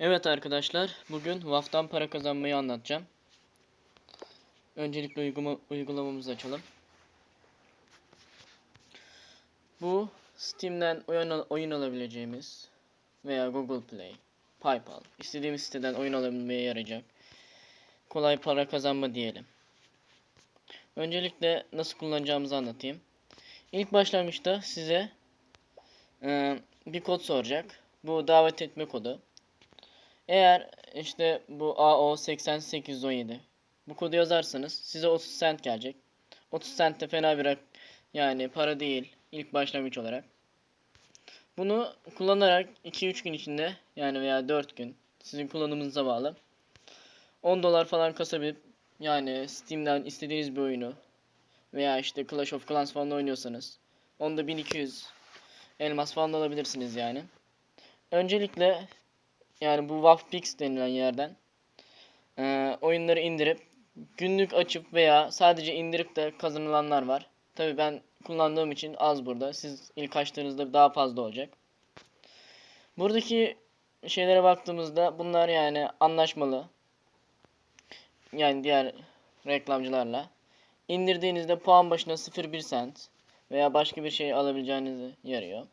Evet arkadaşlar, bugün WAF'tan para kazanmayı anlatacağım. Öncelikle uygulama, uygulamamızı açalım. Bu Steam'den oyun, oyun alabileceğimiz veya Google Play, PayPal, istediğimiz siteden oyun alabilmeye yarayacak. Kolay para kazanma diyelim. Öncelikle nasıl kullanacağımızı anlatayım. İlk başlangıçta size eee, bir kod soracak. Bu davet etme kodu. Eğer işte bu AO 8817 bu kodu yazarsanız size 30 cent gelecek. 30 cent de fena bir yani para değil ilk başlangıç olarak. Bunu kullanarak 2-3 gün içinde yani veya 4 gün sizin kullanımınıza bağlı 10 dolar falan kasabilip yani Steam'den istediğiniz bir oyunu veya işte Clash of Clans falan oynuyorsanız onda 1200 elmas falan alabilirsiniz yani. Öncelikle yani bu WAFPix denilen yerden eee, oyunları indirip günlük açıp veya sadece indirip de kazanılanlar var. Tabi ben kullandığım için az burada. Siz ilk açtığınızda daha fazla olacak. Buradaki şeylere baktığımızda bunlar yani anlaşmalı. Yani diğer reklamcılarla. İndirdiğinizde puan başına 0.1 cent veya başka bir şey alabileceğinizi yarıyor.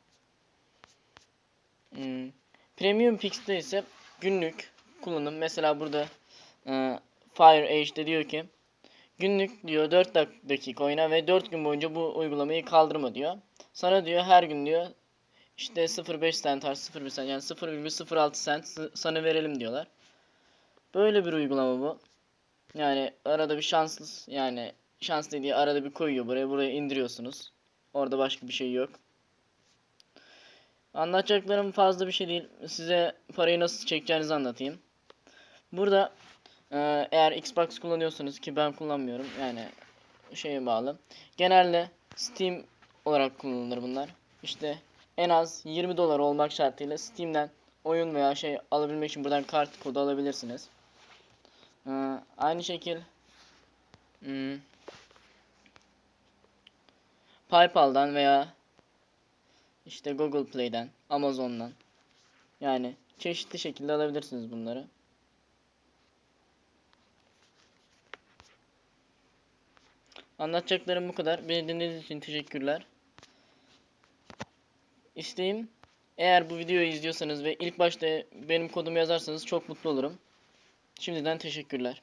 Hmm. Premium Pix'te ise günlük kullanım. Mesela burada e, Fire Age'de diyor ki günlük diyor 4 dak- dakika oyna ve 4 gün boyunca bu uygulamayı kaldırma diyor. Sana diyor her gün diyor işte 0.5 cent artı 0.1 cent yani 0,06 cent sana verelim diyorlar. Böyle bir uygulama bu. Yani arada bir şanslı yani şans dediği arada bir koyuyor buraya buraya indiriyorsunuz. Orada başka bir şey yok. Anlatacaklarım fazla bir şey değil. Size parayı nasıl çekeceğinizi anlatayım. Burada e, eğer Xbox kullanıyorsanız ki ben kullanmıyorum yani şeye bağlı. Genelde Steam olarak kullanılır bunlar. İşte en az 20 dolar olmak şartıyla Steam'den oyun veya şey alabilmek için buradan kart kodu alabilirsiniz. E, aynı şekil hmm, PayPal'dan veya işte Google Play'den, Amazon'dan. Yani çeşitli şekilde alabilirsiniz bunları. Anlatacaklarım bu kadar. Beni dinlediğiniz için teşekkürler. İsteğim eğer bu videoyu izliyorsanız ve ilk başta benim kodumu yazarsanız çok mutlu olurum. Şimdiden teşekkürler.